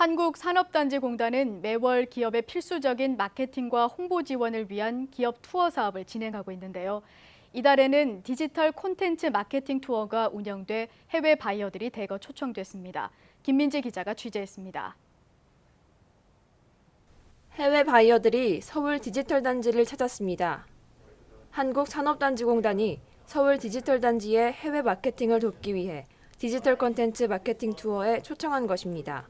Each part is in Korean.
한국산업단지공단은 매월 기업의 필수적인 마케팅과 홍보 지원을 위한 기업 투어 사업을 진행하고 있는데요. 이달에는 디지털 콘텐츠 마케팅 투어가 운영돼 해외 바이어들이 대거 초청됐습니다. 김민지 기자가 취재했습니다. 해외 바이어들이 서울 디지털 단지를 찾았습니다. 한국산업단지공단이 서울 디지털 단지의 해외 마케팅을 돕기 위해 디지털 콘텐츠 마케팅 투어에 초청한 것입니다.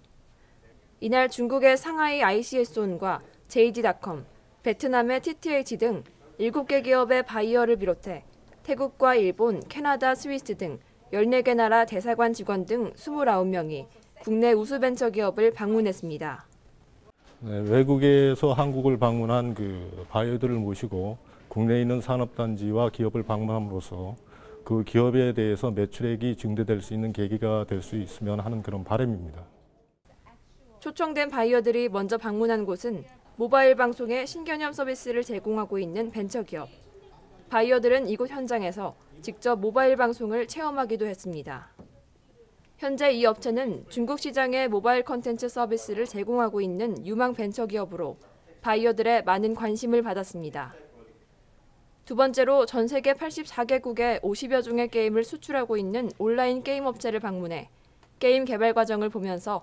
이날 중국의 상하이 ICS온과 JD.com, 베트남의 TTH 등 7개 기업의 바이어를 비롯해 태국과 일본, 캐나다, 스위스 등 14개 나라 대사관 직원 등 29명이 국내 우수 벤처 기업을 방문했습니다. 네, 외국에서 한국을 방문한 그 바이어들을 모시고 국내에 있는 산업단지와 기업을 방문함으로써 그 기업에 대해서 매출액이 증대될 수 있는 계기가 될 수 있으면 하는 그런 바람입니다. 초청된 바이어들이 먼저 방문한 곳은 모바일 방송의 신개념 서비스를 제공하고 있는 벤처기업. 바이어들은 이곳 현장에서 직접 모바일 방송을 체험하기도 했습니다. 현재 이 업체는 중국 시장에 모바일 컨텐츠 서비스를 제공하고 있는 유망 벤처기업으로 바이어들의 많은 관심을 받았습니다. 두 번째로 전 세계 84개국에 50여 종의 게임을 수출하고 있는 온라인 게임 업체를 방문해 게임 개발 과정을 보면서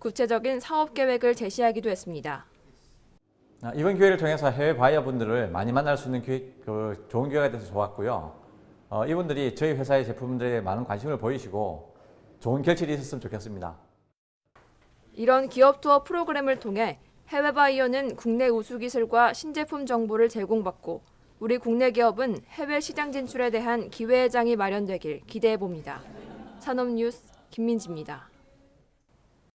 구체적인 사업 계획을 제시하기도 했습니다. 아, 이번 기회를 통해서 해외 바이어분들을 많이 만날 수 있는 기회, 그 좋은 기회가 돼서 좋았고요. 어, 이분들이 저희 회사의 제품들에 많은 관심을 보이시고 좋은 결실이 있었으면 좋겠습니다. 이런 기업 투어 프로그램을 통해 해외 바이어는 국내 우수 기술과 신제품 정보를 제공받고 우리 국내 기업은 해외 시장 진출에 대한 기회의 장이 마련되길 기대해 봅니다. 산업뉴스 김민지입니다.